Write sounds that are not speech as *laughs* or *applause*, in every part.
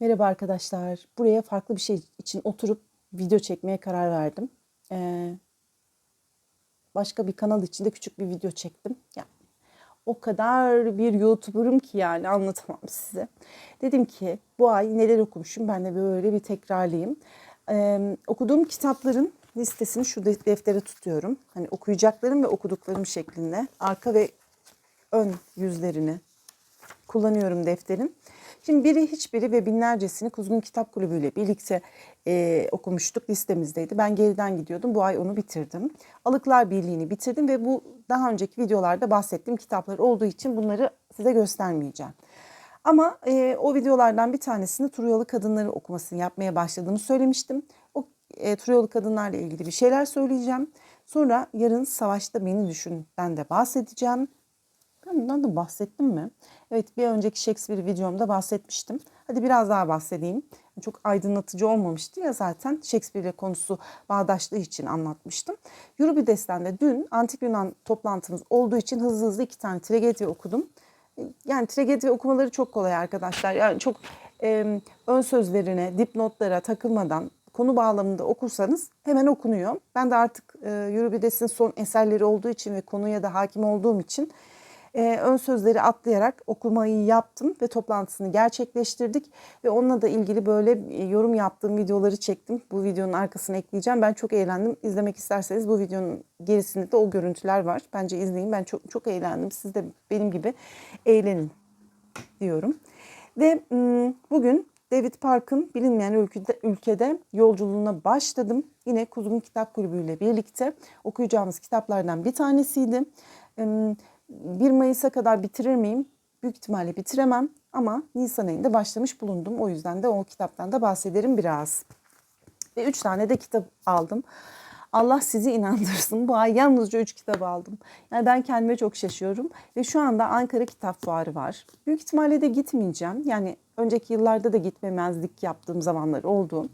Merhaba arkadaşlar. Buraya farklı bir şey için oturup video çekmeye karar verdim. Ee, başka bir kanal için de küçük bir video çektim. Yani o kadar bir YouTuber'ım ki yani anlatamam size. Dedim ki bu ay neler okumuşum ben de böyle bir tekrarlayayım. Ee, okuduğum kitapların listesini şu de- deftere tutuyorum. Hani okuyacaklarım ve okuduklarım şeklinde. Arka ve ön yüzlerini kullanıyorum defterin. Şimdi biri hiçbiri ve binlercesini Kuzgun Kitap Kulübü ile birlikte e, okumuştuk listemizdeydi. Ben geriden gidiyordum. Bu ay onu bitirdim. Alıklar Birliği'ni bitirdim ve bu daha önceki videolarda bahsettiğim kitaplar olduğu için bunları size göstermeyeceğim. Ama e, o videolardan bir tanesinde Truyalı Kadınları okumasını yapmaya başladığımı söylemiştim. O e, Truyalı Kadınlarla ilgili bir şeyler söyleyeceğim. Sonra yarın Savaşta Beni Düşün'den de bahsedeceğim. Ben bundan da bahsettim mi? Evet bir önceki Shakespeare videomda bahsetmiştim. Hadi biraz daha bahsedeyim. Çok aydınlatıcı olmamıştı ya zaten Shakespeare ile konusu bağdaştığı için anlatmıştım. Euripides'ten de dün Antik Yunan toplantımız olduğu için hızlı hızlı iki tane tragedi okudum. Yani tragedi okumaları çok kolay arkadaşlar. Yani çok e, ön sözlerine, dipnotlara takılmadan konu bağlamında okursanız hemen okunuyor. Ben de artık e, Euripides'in son eserleri olduğu için ve konuya da hakim olduğum için e, ön sözleri atlayarak okumayı yaptım ve toplantısını gerçekleştirdik ve onunla da ilgili böyle e, yorum yaptığım videoları çektim. Bu videonun arkasına ekleyeceğim. Ben çok eğlendim. İzlemek isterseniz bu videonun gerisinde de o görüntüler var. Bence izleyin. Ben çok çok eğlendim. Siz de benim gibi eğlenin diyorum. Ve bugün David Park'ın bilinmeyen ülkede, ülkede yolculuğuna başladım. Yine Kuzgun Kitap Kulübü ile birlikte okuyacağımız kitaplardan bir tanesiydi. Em, 1 Mayıs'a kadar bitirir miyim? Büyük ihtimalle bitiremem ama Nisan ayında başlamış bulundum. O yüzden de o kitaptan da bahsederim biraz. Ve 3 tane de kitap aldım. Allah sizi inandırsın. Bu ay yalnızca 3 kitap aldım. Yani ben kendime çok şaşıyorum. Ve şu anda Ankara Kitap Fuarı var. Büyük ihtimalle de gitmeyeceğim. Yani önceki yıllarda da gitmemezlik yaptığım zamanlar oldu.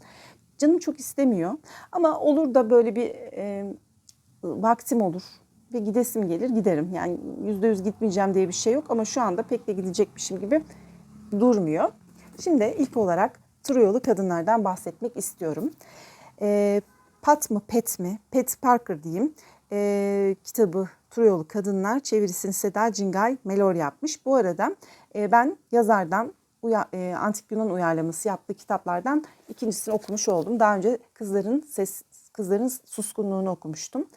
Canım çok istemiyor. Ama olur da böyle bir e, vaktim olur ve gidesim gelir giderim. Yani yüzde yüz gitmeyeceğim diye bir şey yok ama şu anda pek de gidecekmişim gibi durmuyor. Şimdi ilk olarak Troyalı kadınlardan bahsetmek istiyorum. E, Pat mı Pet mi? Pet Parker diyeyim. E, kitabı Troyalı Kadınlar çevirisini Seda Cingay Melor yapmış. Bu arada e, ben yazardan uya, e, Antik Yunan uyarlaması yaptığı kitaplardan ikincisini okumuş oldum. Daha önce kızların ses kızların suskunluğunu okumuştum.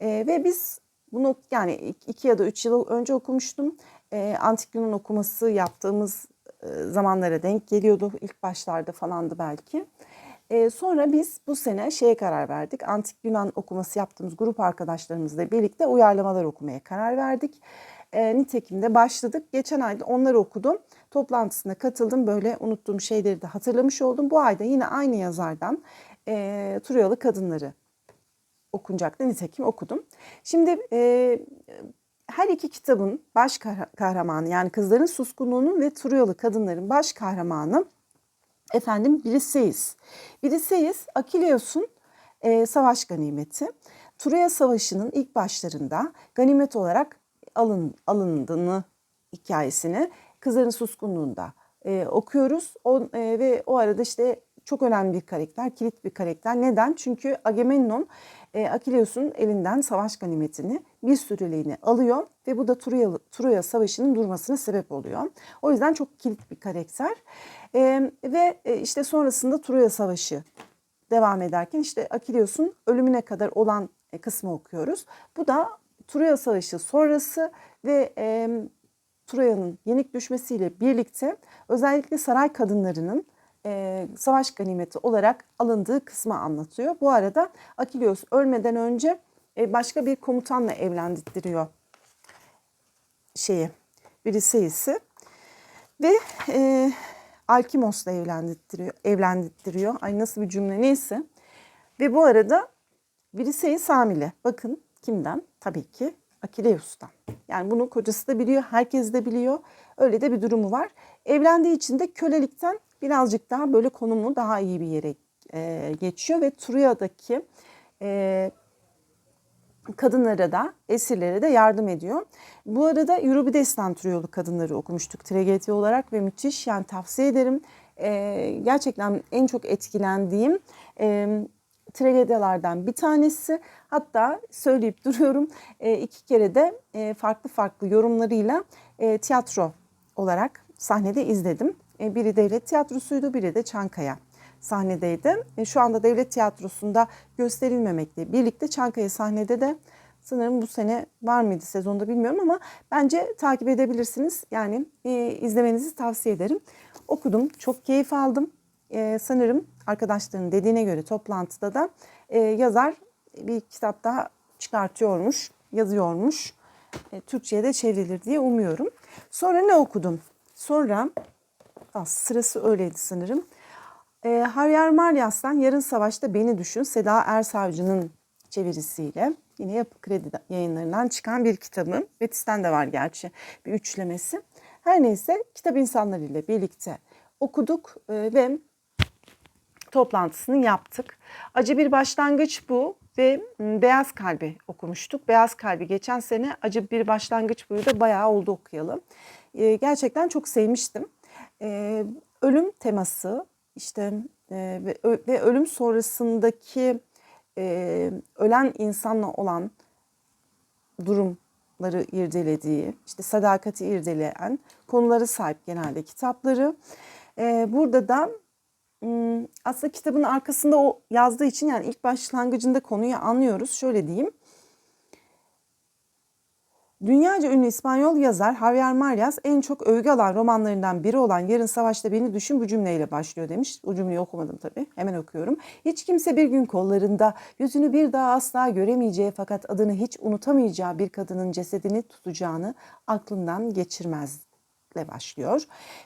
E, ve biz bunu yani iki ya da üç yıl önce okumuştum. E, Antik Yunan okuması yaptığımız e, zamanlara denk geliyordu. İlk başlarda falandı belki. E, sonra biz bu sene şeye karar verdik. Antik Yunan okuması yaptığımız grup arkadaşlarımızla birlikte uyarlamalar okumaya karar verdik. E, nitekim de başladık. Geçen ayda onları okudum. Toplantısına katıldım. Böyle unuttuğum şeyleri de hatırlamış oldum. Bu ayda yine aynı yazardan e, Truyalı Kadınları okunacaktı. Nitekim okudum. Şimdi e, her iki kitabın baş kahramanı yani kızların suskunluğunun ve Truyalı kadınların baş kahramanı efendim Briseis. Briseis Akileus'un e, savaş ganimeti. Troya Savaşı'nın ilk başlarında ganimet olarak alın, alındığını hikayesini kızların suskunluğunda e, okuyoruz. O, e, ve o arada işte çok önemli bir karakter, kilit bir karakter. Neden? Çünkü Agamemnon e, Akileus'un elinden savaş ganimetini bir süreliğine alıyor ve bu da Troya, Troya Savaşı'nın durmasına sebep oluyor. O yüzden çok kilit bir karakter. E, ve e, işte sonrasında Troya Savaşı devam ederken işte Akileus'un ölümüne kadar olan e, kısmı okuyoruz. Bu da Troya Savaşı sonrası ve e, Troya'nın yenik düşmesiyle birlikte özellikle saray kadınlarının e, savaş ganimeti olarak alındığı kısmı anlatıyor. Bu arada Akileus ölmeden önce e, başka bir komutanla evlendirtiriyor şeyi, Briseis'i ve e, Alkimos'la evlendirtiriyor, evlendirtiriyor. Ay nasıl bir cümle neyse. Ve bu arada Briseis hamile. Bakın kimden? Tabii ki Akileus'tan. Yani bunu kocası da biliyor, herkes de biliyor. Öyle de bir durumu var. Evlendiği için de kölelikten birazcık daha böyle konumu daha iyi bir yere e, geçiyor ve Truya'daki e, kadınlara da esirlere de yardım ediyor. Bu arada Euripides'ten Truyolu kadınları okumuştuk tragedi olarak ve müthiş yani tavsiye ederim. e, gerçekten en çok etkilendiğim e, tragedyalardan bir tanesi. Hatta söyleyip *laughs* duruyorum e, iki kere de e, farklı farklı yorumlarıyla e, tiyatro olarak sahnede izledim. E, biri devlet tiyatrosuydu, biri de Çankaya sahnedeydi. E, şu anda devlet tiyatrosunda gösterilmemekle birlikte Çankaya sahnede de sanırım bu sene var mıydı sezonda bilmiyorum ama bence takip edebilirsiniz. Yani e, izlemenizi tavsiye ederim. Okudum, çok keyif aldım. E, sanırım arkadaşların dediğine göre toplantıda da e, yazar bir kitap daha çıkartıyormuş, yazıyormuş. E, Türkçe'ye de çevrilir diye umuyorum. Sonra ne okudum? Sonra ah, sırası öyleydi sanırım. E, Javier Maryas'tan Yarın Savaşta Beni Düşün Seda Ersavcı'nın çevirisiyle yine Yapı Kredi yayınlarından çıkan bir kitabı. Betis'ten de var gerçi bir üçlemesi. Her neyse kitap insanlarıyla birlikte okuduk e, ve toplantısını yaptık. Acı bir başlangıç bu ve Beyaz Kalbi okumuştuk. Beyaz Kalbi geçen sene Acı bir başlangıç buyu da bayağı oldu okuyalım. E, gerçekten çok sevmiştim. E, ölüm teması işte ve, ve ölüm sonrasındaki ölen insanla olan durumları irdelediği, işte sadakati irdeleyen konuları sahip genelde kitapları. burada da aslında kitabın arkasında o yazdığı için yani ilk başlangıcında konuyu anlıyoruz. Şöyle diyeyim. Dünyaca ünlü İspanyol yazar Javier Marias en çok övgü alan romanlarından biri olan Yarın Savaşta Beni Düşün bu cümleyle başlıyor demiş. O cümleyi okumadım tabii. Hemen okuyorum. Hiç kimse bir gün kollarında yüzünü bir daha asla göremeyeceği fakat adını hiç unutamayacağı bir kadının cesedini tutacağını aklından geçirmezle başlıyor.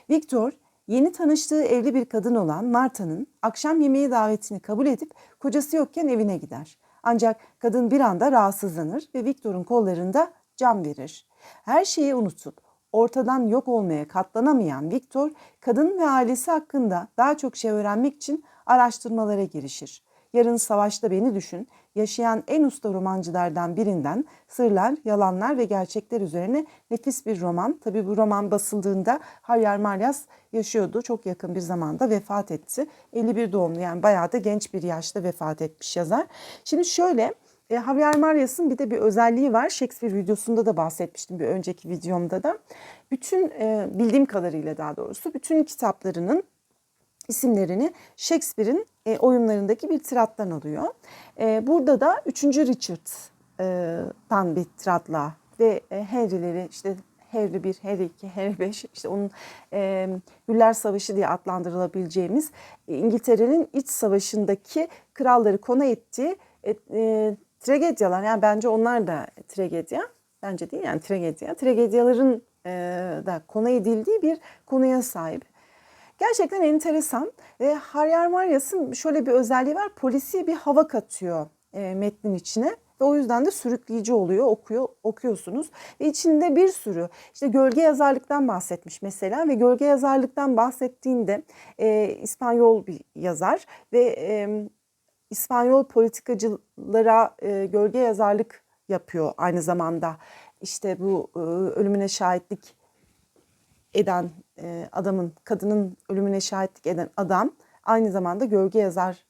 Victor Yeni tanıştığı evli bir kadın olan Marta'nın akşam yemeği davetini kabul edip kocası yokken evine gider. Ancak kadın bir anda rahatsızlanır ve Victor'un kollarında can verir. Her şeyi unutup ortadan yok olmaya katlanamayan Victor, kadın ve ailesi hakkında daha çok şey öğrenmek için araştırmalara girişir. Yarın savaşta beni düşün, yaşayan en usta romancılardan birinden sırlar, yalanlar ve gerçekler üzerine nefis bir roman. Tabi bu roman basıldığında Javier Marias yaşıyordu. Çok yakın bir zamanda vefat etti. 51 doğumlu yani bayağı da genç bir yaşta vefat etmiş yazar. Şimdi şöyle e, Javier Marias'ın bir de bir özelliği var. Shakespeare videosunda da bahsetmiştim bir önceki videomda da. Bütün e, bildiğim kadarıyla daha doğrusu bütün kitaplarının isimlerini Shakespeare'in e, oyunlarındaki bir tirattan alıyor. E, burada da 3. Richard'dan bir tiratla ve e, Henry'leri işte Harry 1, Harry 2, Harry 5 işte onun e, Güller Savaşı diye adlandırılabileceğimiz e, İngiltere'nin iç savaşındaki kralları konu ettiği e, e, tragedyalar yani bence onlar da tragedya bence değil yani tragedya tragedyaların e, da konu edildiği bir konuya sahip. Gerçekten enteresan ve Haryar Maryas'ın şöyle bir özelliği var. Polisi bir hava katıyor e, metnin içine ve o yüzden de sürükleyici oluyor. Okuyor, okuyorsunuz ve içinde bir sürü işte gölge yazarlıktan bahsetmiş mesela ve gölge yazarlıktan bahsettiğinde e, İspanyol bir yazar ve e, İspanyol politikacılara e, gölge yazarlık yapıyor aynı zamanda. İşte bu e, ölümüne şahitlik eden e, adamın, kadının ölümüne şahitlik eden adam aynı zamanda gölge yazar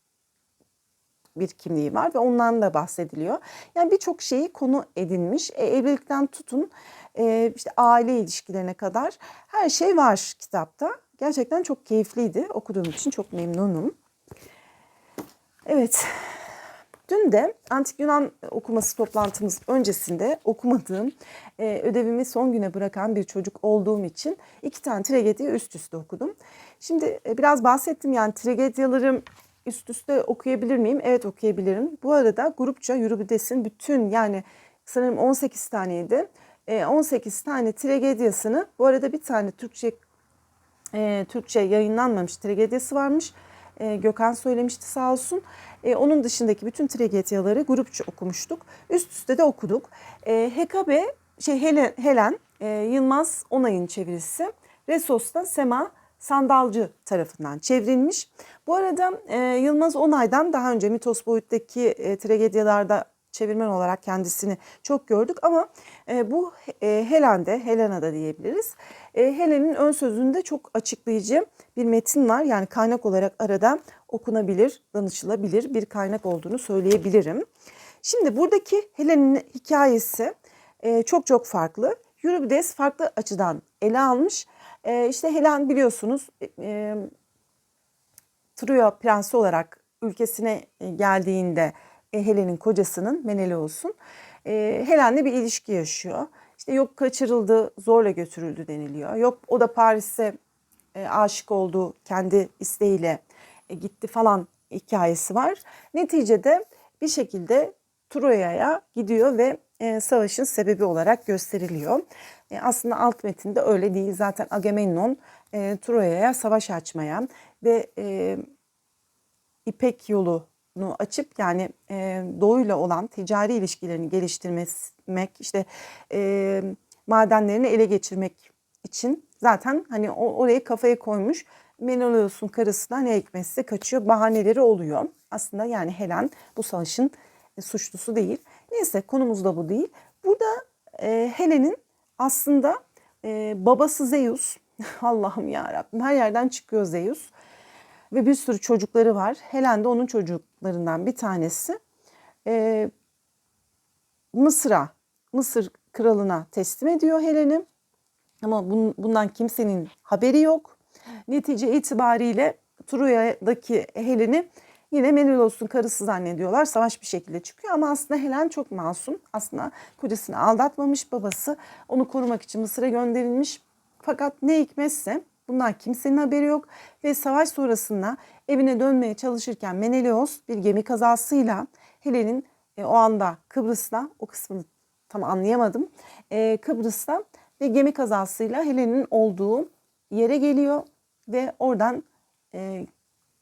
bir kimliği var ve ondan da bahsediliyor. Yani birçok şeyi konu edinmiş. E, evlilikten tutun e, işte aile ilişkilerine kadar her şey var kitapta. Gerçekten çok keyifliydi. Okuduğum için çok memnunum. Evet, Dün de Antik Yunan okuması toplantımız öncesinde okumadığım, e, ödevimi son güne bırakan bir çocuk olduğum için iki tane tragedi üst üste okudum. Şimdi e, biraz bahsettim yani tragedyalarım üst üste okuyabilir miyim? Evet okuyabilirim. Bu arada grupça Euribides'in bütün yani sanırım 18 taneydi. E, 18 tane tragedyasını bu arada bir tane Türkçe e, Türkçe yayınlanmamış tragediyası varmış. E, Gökhan söylemişti sağ olsun. E, onun dışındaki bütün tragedyaları grupça okumuştuk. Üst üste de okuduk. E, Hekabe, şey Helen, Helen e, Yılmaz Onay'ın çevirisi. Resos'ta Sema Sandalcı tarafından çevrilmiş. Bu arada e, Yılmaz Onay'dan daha önce Mitos Boyut'taki e, tragedyalarda çevirmen olarak kendisini çok gördük ama e, bu e, Helen'de, Helena'da diyebiliriz. E, Helen'in ön sözünde çok açıklayıcı bir metin var. Yani kaynak olarak arada okunabilir, danışılabilir bir kaynak olduğunu söyleyebilirim. Şimdi buradaki Helen'in hikayesi e, çok çok farklı. Euripides farklı açıdan ele almış. E, işte Helen biliyorsunuz e, Troya prensi olarak ülkesine e, geldiğinde e, Helen'in kocasının Menelaos'un e, Helen'le bir ilişki yaşıyor. İşte yok kaçırıldı, zorla götürüldü deniliyor. Yok o da Paris'e e, aşık oldu, kendi isteğiyle e, gitti falan hikayesi var. Neticede bir şekilde Troya'ya gidiyor ve e, savaşın sebebi olarak gösteriliyor. E, aslında alt metinde öyle değil. Zaten Agamemnon e, Troya'ya savaş açmaya ve e, İpek yolunu açıp yani e, doğuyla olan ticari ilişkilerini geliştirmek, işte e, madenlerini ele geçirmek için zaten hani o, oraya kafaya koymuş. Menelaos'un karısına ne hikmetse kaçıyor. Bahaneleri oluyor. Aslında yani Helen bu savaşın e, suçlusu değil. Neyse konumuz da bu değil. Burada e, Helen'in aslında e, babası Zeus. *laughs* Allah'ım ya Rabbim her yerden çıkıyor Zeus. Ve bir sürü çocukları var. Helen de onun çocuklarından bir tanesi. E, Mısır'a, Mısır kralına teslim ediyor Helen'i. Ama bun, bundan kimsenin haberi yok. Netice itibariyle Troya'daki Helen'i yine Menelaos'un karısı zannediyorlar. Savaş bir şekilde çıkıyor ama aslında Helen çok masum. Aslında kocasını aldatmamış babası. Onu korumak için Mısır'a gönderilmiş. Fakat ne hikmetse bundan kimsenin haberi yok. Ve savaş sonrasında evine dönmeye çalışırken Menelaos bir gemi kazasıyla Helen'in e, o anda Kıbrıs'ta o kısmını tam anlayamadım. E, Kıbrıs'ta ve gemi kazasıyla Helen'in olduğu yere geliyor ve oradan e,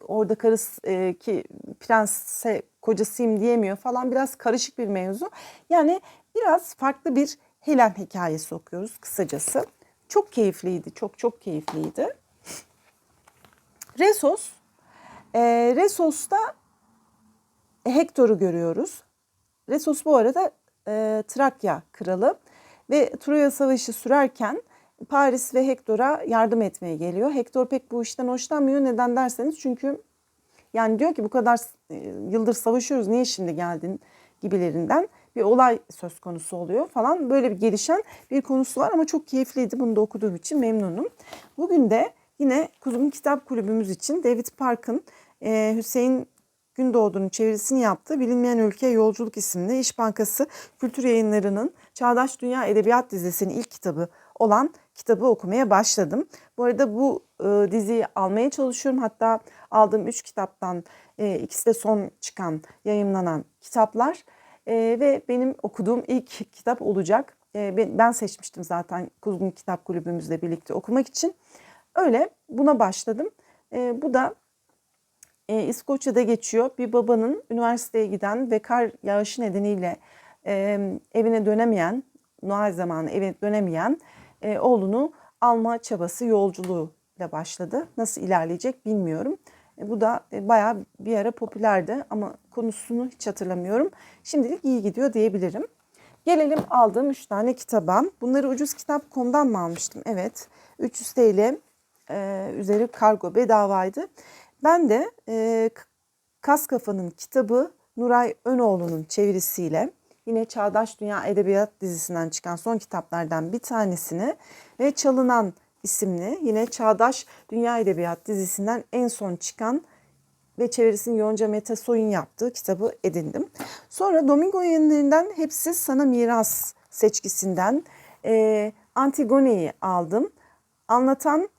orada karısı e, ki prense kocasıyım diyemiyor falan biraz karışık bir mevzu. Yani biraz farklı bir Helen hikayesi okuyoruz kısacası. Çok keyifliydi, çok çok keyifliydi. Resos, e, Resos'ta Hektor'u görüyoruz. Resos bu arada e, Trakya kralı ve Troya Savaşı sürerken Paris ve Hektor'a yardım etmeye geliyor. Hektor pek bu işten hoşlanmıyor. Neden derseniz çünkü yani diyor ki bu kadar e, yıldır savaşıyoruz niye şimdi geldin gibilerinden bir olay söz konusu oluyor falan. Böyle bir gelişen bir konusu var ama çok keyifliydi. Bunu da okuduğum için memnunum. Bugün de yine Kuzgun Kitap Kulübümüz için David Park'ın e, Hüseyin Gündoğdu'nun çevirisini yaptığı Bilinmeyen Ülke Yolculuk isimli İş Bankası Kültür Yayınları'nın Çağdaş Dünya Edebiyat dizisinin ilk kitabı olan kitabı okumaya başladım. Bu arada bu e, diziyi almaya çalışıyorum. Hatta aldığım üç kitaptan e, ikisi de son çıkan, yayınlanan kitaplar. E, ve benim okuduğum ilk kitap olacak. E, ben, seçmiştim zaten Kuzgun Kitap Kulübümüzle birlikte okumak için. Öyle buna başladım. E, bu da e, İskoçya'da geçiyor. Bir babanın üniversiteye giden ve kar yağışı nedeniyle e, evine dönemeyen, Noel zamanı evine dönemeyen e, oğlunu alma çabası yolculuğuyla başladı. Nasıl ilerleyecek bilmiyorum. E, bu da e, bayağı bir ara popülerdi ama konusunu hiç hatırlamıyorum. Şimdilik iyi gidiyor diyebilirim. Gelelim aldığım 3 tane kitaba. Bunları ucuz kitap.com'dan mı almıştım? Evet. 300 TL e, üzeri kargo bedavaydı. Ben de e, Kas Kafa'nın kitabı Nuray Önoğlu'nun çevirisiyle yine Çağdaş Dünya Edebiyat dizisinden çıkan son kitaplardan bir tanesini ve Çalınan isimli yine Çağdaş Dünya Edebiyat dizisinden en son çıkan ve çevirisini Yonca Mete Soy'un yaptığı kitabı edindim. Sonra Domingo yayınlarından Hepsi Sana Miras seçkisinden e, Antigone'yi aldım. Anlatan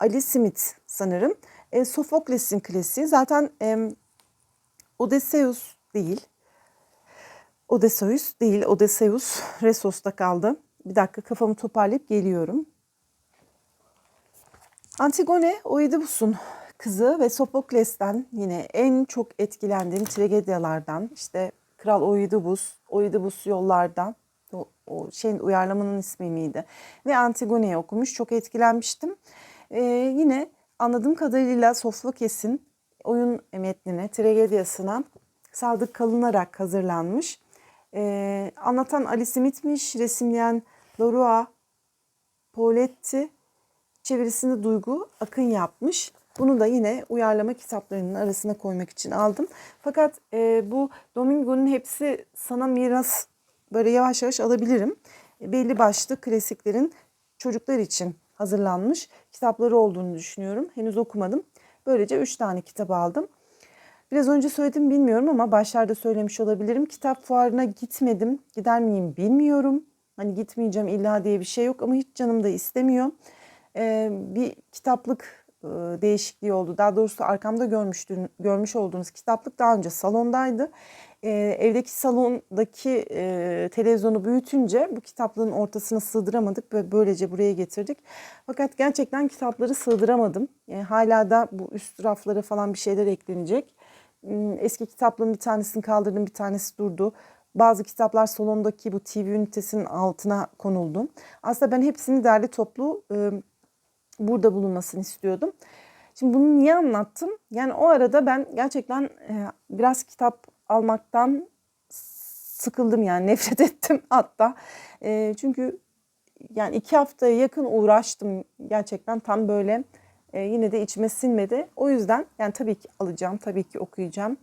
Ali Smith sanırım. E, Sofokles'in klasiği zaten e, Odysseus değil. Odysseus değil, Odysseus Resos'ta kaldı. Bir dakika kafamı toparlayıp geliyorum. Antigone Oidipus'un kızı ve Sofokles'ten yine en çok etkilendiğim tragedyalardan işte Kral Oidipus, Oidipus yollardan o, o şeyin uyarlamanın ismi miydi? Ve Antigone'yi okumuş. Çok etkilenmiştim. Ee, yine anladığım kadarıyla Sofokles'in oyun metnine, tragediyasına Sadık kalınarak hazırlanmış. Ee, anlatan Ali Smith'miş, resimleyen Laura Poletti, çevirisini Duygu Akın yapmış. Bunu da yine uyarlama kitaplarının arasına koymak için aldım. Fakat e, bu Domingo'nun hepsi sana miras böyle yavaş yavaş alabilirim. E, belli başlı klasiklerin çocuklar için hazırlanmış kitapları olduğunu düşünüyorum. Henüz okumadım. Böylece 3 tane kitap aldım. Biraz önce söyledim bilmiyorum ama başlarda söylemiş olabilirim. Kitap fuarına gitmedim. Gider miyim bilmiyorum. Hani gitmeyeceğim illa diye bir şey yok ama hiç canım da istemiyor. Ee, bir kitaplık e, değişikliği oldu. Daha doğrusu arkamda görmüştün, görmüş olduğunuz kitaplık daha önce salondaydı. Ee, evdeki salondaki e, televizyonu büyütünce bu kitaplığın ortasına sığdıramadık ve böylece buraya getirdik. Fakat gerçekten kitapları sığdıramadım. E, hala da bu üst raflara falan bir şeyler eklenecek. Hmm, Eski kitaplığın bir tanesini kaldırdım, bir tanesi durdu. Bazı kitaplar salondaki bu TV ünitesinin altına konuldu. Aslında ben hepsini derli toplu e, burada bulunmasını istiyordum. Şimdi bunu niye anlattım? Yani o arada ben gerçekten e, biraz kitap almaktan sıkıldım yani *laughs* nefret ettim hatta. E, çünkü yani iki haftaya yakın uğraştım gerçekten tam böyle e, yine de içime sinmedi. O yüzden yani tabii ki alacağım, tabii ki okuyacağım.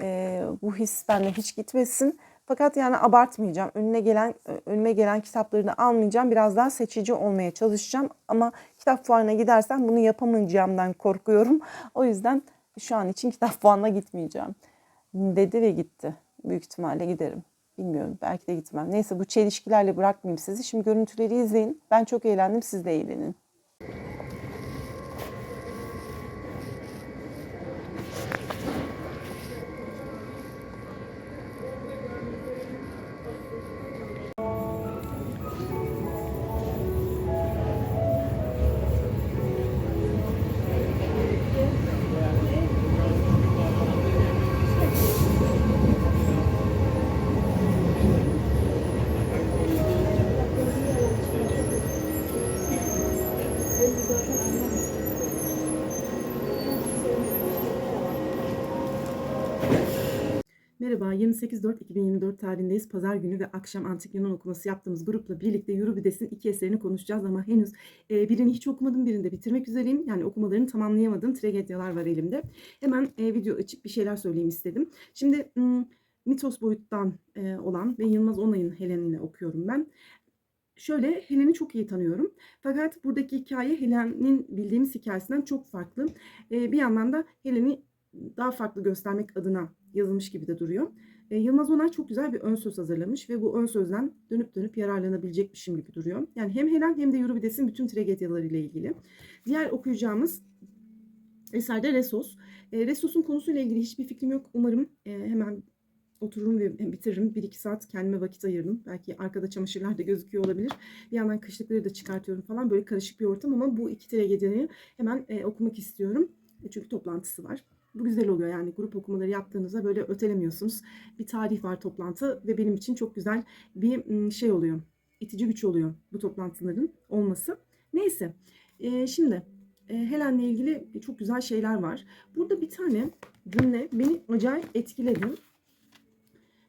E, bu his benden hiç gitmesin. Fakat yani abartmayacağım. Önüne gelen önüme gelen kitaplarını almayacağım. Biraz daha seçici olmaya çalışacağım. Ama kitap fuarına gidersem bunu yapamayacağımdan korkuyorum. O yüzden şu an için kitap *laughs* fuarına gitmeyeceğim. Dedi ve gitti. Büyük ihtimalle giderim. Bilmiyorum. Belki de gitmem. Neyse bu çelişkilerle bırakmayayım sizi. Şimdi görüntüleri izleyin. Ben çok eğlendim. Siz de eğlenin. Merhaba, 28.4.2024 tarihindeyiz. Pazar günü ve akşam Antik Yunan okuması yaptığımız grupla birlikte Euribides'in iki eserini konuşacağız ama henüz e, birini hiç okumadım, birini de bitirmek üzereyim. Yani okumalarını tamamlayamadığım tragedyalar var elimde. Hemen e, video açıp bir şeyler söyleyeyim istedim. Şimdi mitos boyuttan e, olan ve Yılmaz Onay'ın Helen'ini okuyorum ben. Şöyle Helen'i çok iyi tanıyorum. Fakat buradaki hikaye Helen'in bildiğimiz hikayesinden çok farklı. E, bir yandan da Helen'i daha farklı göstermek adına yazılmış gibi de duruyor. E, Yılmaz Onay çok güzel bir ön söz hazırlamış ve bu ön sözden dönüp dönüp yararlanabilecekmişim gibi duruyor. Yani hem Helen hem de Euribides'in bütün tragedyalarıyla ilgili. Diğer okuyacağımız eserde Resos. E, Resos'un konusuyla ilgili hiçbir fikrim yok. Umarım e, hemen otururum ve bitiririm. Bir iki saat kendime vakit ayırdım. Belki arkada çamaşırlar da gözüküyor olabilir. Bir yandan kışlıkları da çıkartıyorum falan. Böyle karışık bir ortam ama bu iki tragedyanı hemen e, okumak istiyorum. E, çünkü toplantısı var. Bu güzel oluyor yani grup okumaları yaptığınızda böyle ötelemiyorsunuz. Bir tarih var toplantı ve benim için çok güzel bir şey oluyor. İtici güç oluyor bu toplantıların olması. Neyse şimdi Helen'le ilgili çok güzel şeyler var. Burada bir tane cümle beni acayip etkiledi.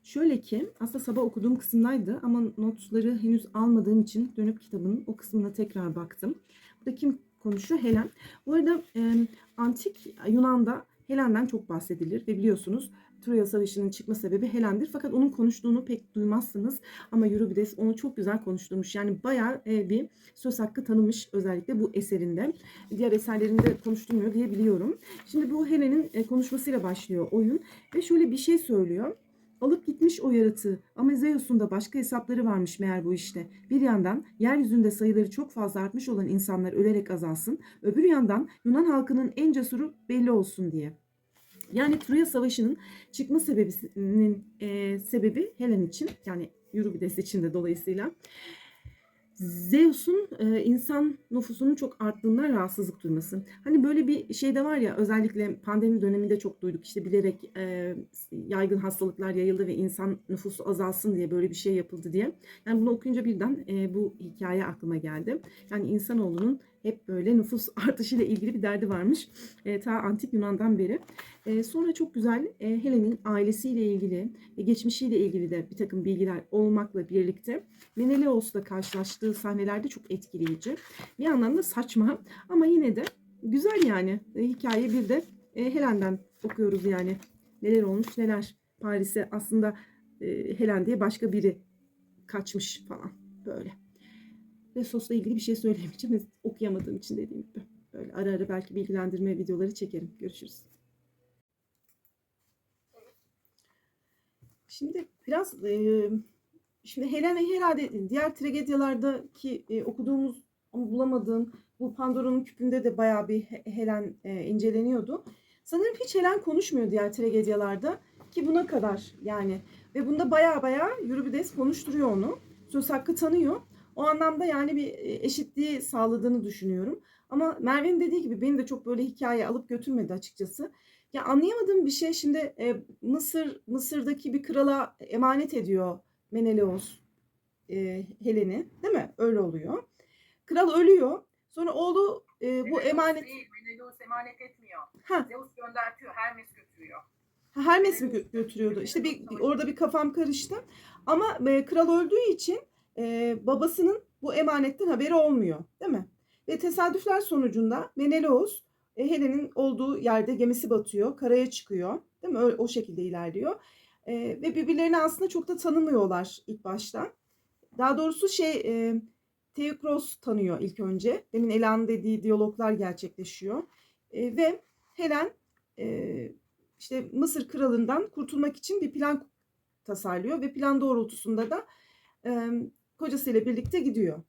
Şöyle ki aslında sabah okuduğum kısımdaydı ama notları henüz almadığım için dönüp kitabın o kısmına tekrar baktım. Burada kim konuşuyor? Helen. Bu arada e, antik Yunan'da Helen'den çok bahsedilir ve biliyorsunuz Troya Savaşı'nın çıkma sebebi Helen'dir. Fakat onun konuştuğunu pek duymazsınız ama Euripides onu çok güzel konuşturmuş. Yani bayağı bir söz hakkı tanımış özellikle bu eserinde. Diğer eserlerinde konuşturmuyor diye biliyorum. Şimdi bu Helen'in konuşmasıyla başlıyor oyun ve şöyle bir şey söylüyor. Alıp gitmiş o yaratığı ama Zeus'un da başka hesapları varmış meğer bu işte. Bir yandan yeryüzünde sayıları çok fazla artmış olan insanlar ölerek azalsın. Öbür yandan Yunan halkının en cesuru belli olsun diye. Yani Troya Savaşı'nın çıkma sebebinin e, sebebi Helen için yani Euripides için de dolayısıyla Zeus'un e, insan nüfusunun çok arttığından rahatsızlık duyması. Hani böyle bir şey de var ya özellikle pandemi döneminde çok duyduk. İşte bilerek e, yaygın hastalıklar yayıldı ve insan nüfusu azalsın diye böyle bir şey yapıldı diye. Yani bunu okuyunca birden e, bu hikaye aklıma geldi. Yani insanoğlunun hep böyle nüfus *laughs* artışıyla ilgili bir derdi varmış. E, ta antik Yunan'dan beri. E, sonra çok güzel e, Helen'in ailesiyle ilgili ve geçmişiyle ilgili de bir takım bilgiler olmakla birlikte Menelaos'la karşılaştığı sahnelerde çok etkileyici. Bir yandan da saçma ama yine de güzel yani. E, hikaye bir de e, Helen'den okuyoruz yani. Neler olmuş neler. Paris'e aslında e, Helen diye başka biri kaçmış falan böyle. Lesos'la ilgili bir şey söyleyemeyeceğim. Okuyamadığım için dediğim gibi. Böyle ara ara belki bilgilendirme videoları çekerim. Görüşürüz. Şimdi biraz e, şimdi Helena herhalde diğer tragedyalardaki e, okuduğumuz ama bulamadığım bu Pandora'nın küpünde de bayağı bir He- Helen e, inceleniyordu. Sanırım hiç Helen konuşmuyor diğer tragedyalarda ki buna kadar yani ve bunda bayağı bayağı Euripides konuşturuyor onu. Söz hakkı tanıyor. O anlamda yani bir e, eşitliği sağladığını düşünüyorum. Ama Merve'nin dediği gibi beni de çok böyle hikaye alıp götürmedi açıkçası. Ya anlayamadığım bir şey şimdi e, Mısır Mısır'daki bir krala emanet ediyor Menelaos e, Helen'i değil mi? Öyle oluyor. Kral ölüyor. Sonra oğlu e, bu emanet Değil, Menelaus emanet etmiyor. ha Zeus göndertiyor, Hermes götürüyor. Ha, Hermes mi gö- götürüyordu? İşte bir- orada bir kafam karıştı. Ama e, kral öldüğü için e, babasının bu emanetten haberi olmuyor, değil mi? Ve tesadüfler sonucunda Menelaos e, Helen'in olduğu yerde gemisi batıyor, karaya çıkıyor, değil mi? Öyle, o şekilde ilerliyor. E, ve birbirlerini aslında çok da tanımıyorlar ilk başta. Daha doğrusu şey e, Theokros tanıyor ilk önce. Demin Elan'ın dediği diyaloglar gerçekleşiyor. E, ve Helen e, işte Mısır kralından kurtulmak için bir plan tasarlıyor ve plan doğrultusunda da kocasıyla birlikte gidiyor.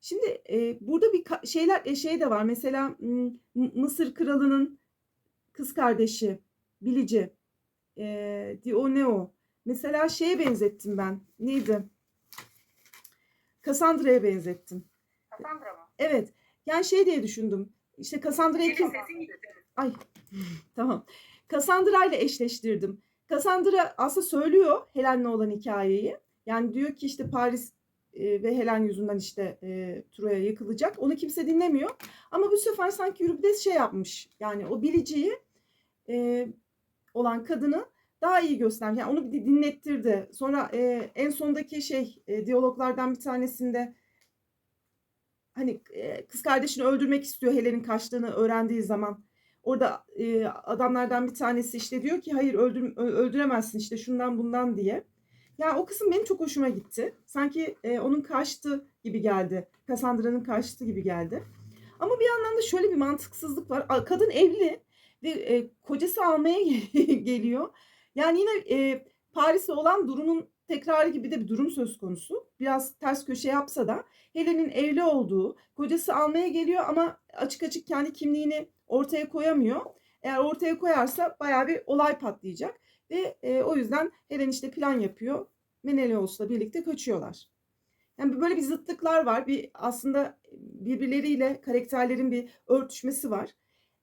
Şimdi e, burada bir şeyler e, şey de var. Mesela Mısır kralının kız kardeşi Bilici e, Dioneo. Mesela şeye benzettim ben. Neydi? Cassandra'ya benzettim. Cassandra mı? Evet. Yani şey diye düşündüm. İşte Cassandra'yı kim... Ay *laughs* tamam. Cassandra ile eşleştirdim. Cassandra aslında söylüyor Helen'le olan hikayeyi. Yani diyor ki işte Paris e, ve Helen yüzünden işte e, Troya yıkılacak. Onu kimse dinlemiyor. Ama bu sefer sanki Euripides şey yapmış. Yani o biliciyi e, olan kadını daha iyi göstermiş. Yani onu bir dinlettirdi. Sonra e, en sondaki şey e, diyaloglardan bir tanesinde hani e, kız kardeşini öldürmek istiyor Helen'in kaçtığını öğrendiği zaman. Orada e, adamlardan bir tanesi işte diyor ki hayır öldür, öldüremezsin işte şundan bundan diye. Yani o kısım benim çok hoşuma gitti. Sanki e, onun kaçtı gibi geldi. Cassandra'nın kaçtı gibi geldi. Ama bir yandan da şöyle bir mantıksızlık var. Kadın evli ve e, kocası almaya *laughs* geliyor. Yani yine e, Paris'te olan durumun tekrarı gibi de bir durum söz konusu. Biraz ters köşe yapsa da Helen'in evli olduğu, kocası almaya geliyor ama açık açık kendi kimliğini ortaya koyamıyor. Eğer ortaya koyarsa bayağı bir olay patlayacak ve e, o yüzden Helen işte plan yapıyor. Menelaos'la birlikte kaçıyorlar. Yani böyle bir zıtlıklar var. Bir aslında birbirleriyle karakterlerin bir örtüşmesi var.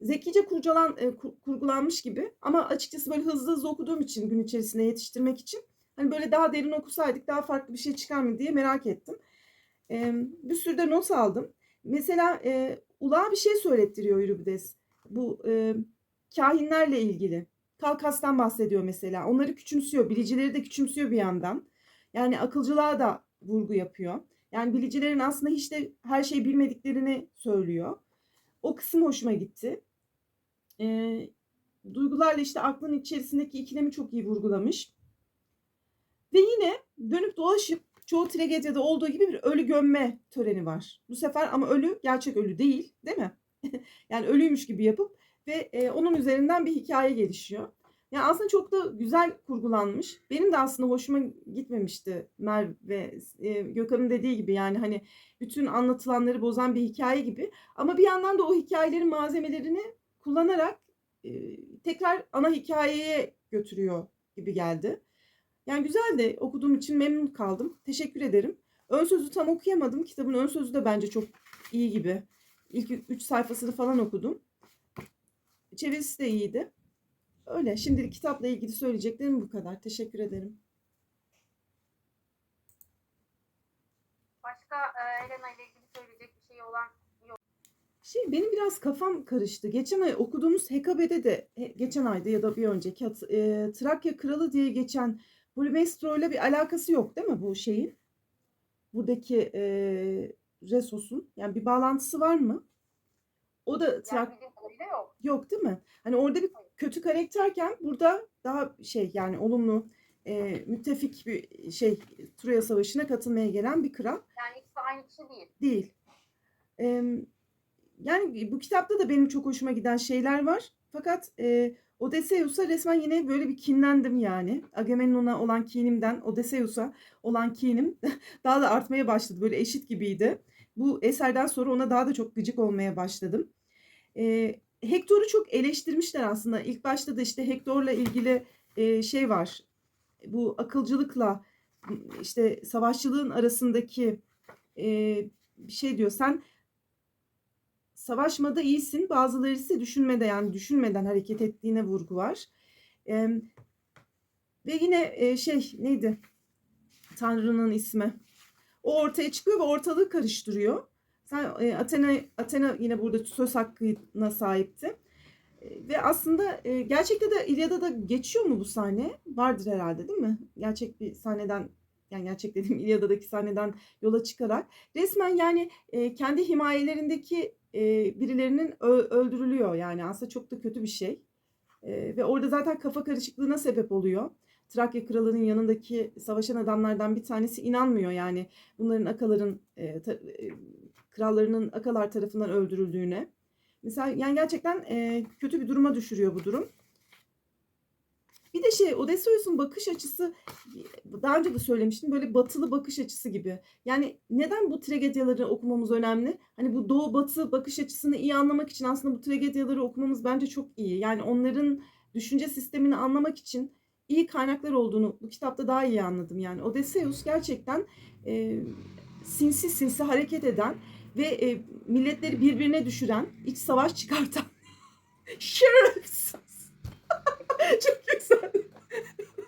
Zekice kurcalan, e, kur- kurgulanmış gibi ama açıkçası böyle hızlı hızlı okuduğum için gün içerisinde yetiştirmek için hani böyle daha derin okusaydık daha farklı bir şey çıkar mı diye merak ettim. E, bir sürü de not aldım. Mesela e, Ulağa bir şey söylettiriyor Euripides. Bu e, kahinlerle ilgili. Kalkas'tan bahsediyor mesela. Onları küçümsüyor. Bilicileri de küçümsüyor bir yandan. Yani akılcılığa da vurgu yapıyor. Yani bilicilerin aslında hiç de her şeyi bilmediklerini söylüyor. O kısım hoşuma gitti. E, duygularla işte aklın içerisindeki ikilemi çok iyi vurgulamış. Ve yine dönüp dolaşıp çoğu tragedyada olduğu gibi bir ölü gömme töreni var. Bu sefer ama ölü gerçek ölü değil, değil mi? *laughs* yani ölüymüş gibi yapıp ve e, onun üzerinden bir hikaye gelişiyor. Yani aslında çok da güzel kurgulanmış. Benim de aslında hoşuma gitmemişti Merve e, Gökhan'ın dediği gibi yani hani bütün anlatılanları bozan bir hikaye gibi. Ama bir yandan da o hikayelerin malzemelerini kullanarak e, tekrar ana hikayeye götürüyor gibi geldi. Yani güzeldi. Okuduğum için memnun kaldım. Teşekkür ederim. Ön sözü tam okuyamadım. Kitabın ön sözü de bence çok iyi gibi. İlk 3 sayfasını falan okudum. Çevirisi de iyiydi. Öyle. Şimdilik kitapla ilgili söyleyeceklerim bu kadar. Teşekkür ederim. Başka e, ile ilgili söyleyecek bir şey olan yok. Şey benim biraz kafam karıştı. Geçen ay okuduğumuz Hekabe'de de geçen ayda ya da bir önceki e, Trakya Kralı diye geçen Polymestro ile bir alakası yok değil mi bu şeyin? Buradaki e, Resos'un yani bir bağlantısı var mı? O da Trak Yani kadarıyla yok. yok değil mi? Hani orada bir kötü karakterken burada daha şey yani olumlu e, müttefik bir şey Troya Savaşı'na katılmaya gelen bir kral Yani ikisi aynı kişi değil. değil. Em, yani bu kitapta da benim çok hoşuma giden şeyler var. Fakat e, Odysseus'a resmen yine böyle bir kinlendim yani. Agamemnon'a olan kinimden Odysseus'a olan kinim *laughs* daha da artmaya başladı. Böyle eşit gibiydi. Bu eserden sonra ona daha da çok gıcık olmaya başladım. E, Hector'u çok eleştirmişler aslında. İlk başta da işte Hector'la ilgili e, şey var. Bu akılcılıkla işte savaşçılığın arasındaki e, şey diyor. Sen savaşmada iyisin. Bazıları ise düşünmede yani düşünmeden hareket ettiğine vurgu var. E, ve yine e, şey neydi? Tanrı'nın ismi. O ortaya çıkıyor ve ortalığı karıştırıyor. Sen e, Athena Athena yine burada söz hakkına sahipti. E, Ve aslında e, gerçekte de İlyada'da geçiyor mu bu sahne? Vardır herhalde değil mi? Gerçek bir sahneden yani gerçek dediğim *laughs* İlyada'daki sahneden yola çıkarak resmen yani e, kendi himayelerindeki birilerinin öldürülüyor yani aslında çok da kötü bir şey. Ve orada zaten kafa karışıklığına sebep oluyor. Trakya kralının yanındaki savaşan adamlardan bir tanesi inanmıyor yani bunların akaların krallarının akalar tarafından öldürüldüğüne. Mesela yani gerçekten e, kötü bir duruma düşürüyor bu durum. Bir de şey Odysseus'un bakış açısı daha önce de söylemiştim böyle batılı bakış açısı gibi. Yani neden bu tragedyaları okumamız önemli? Hani bu doğu batı bakış açısını iyi anlamak için aslında bu tragedyaları okumamız bence çok iyi. Yani onların düşünce sistemini anlamak için iyi kaynaklar olduğunu bu kitapta daha iyi anladım. Yani Odysseus gerçekten e, sinsi sinsi hareket eden ve e, milletleri birbirine düşüren, iç savaş çıkartan *laughs* şerefsiz. *laughs* çok yükseldim.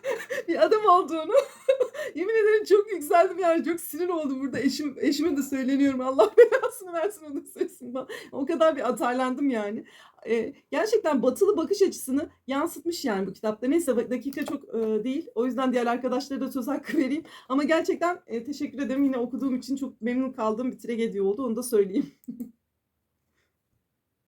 *laughs* bir adam olduğunu. *laughs* Yemin ederim çok yükseldim yani çok sinir oldum burada. Eşim eşime de söyleniyorum. Allah *laughs* belasını versin onun sesinden o kadar bir atarlandım yani. Ee, gerçekten batılı bakış açısını yansıtmış yani bu kitapta. Neyse dakika çok e, değil. O yüzden diğer arkadaşlara da söz hakkı vereyim. Ama gerçekten e, teşekkür ederim. Yine okuduğum için çok memnun kaldığım bir tragedi oldu. Onu da söyleyeyim.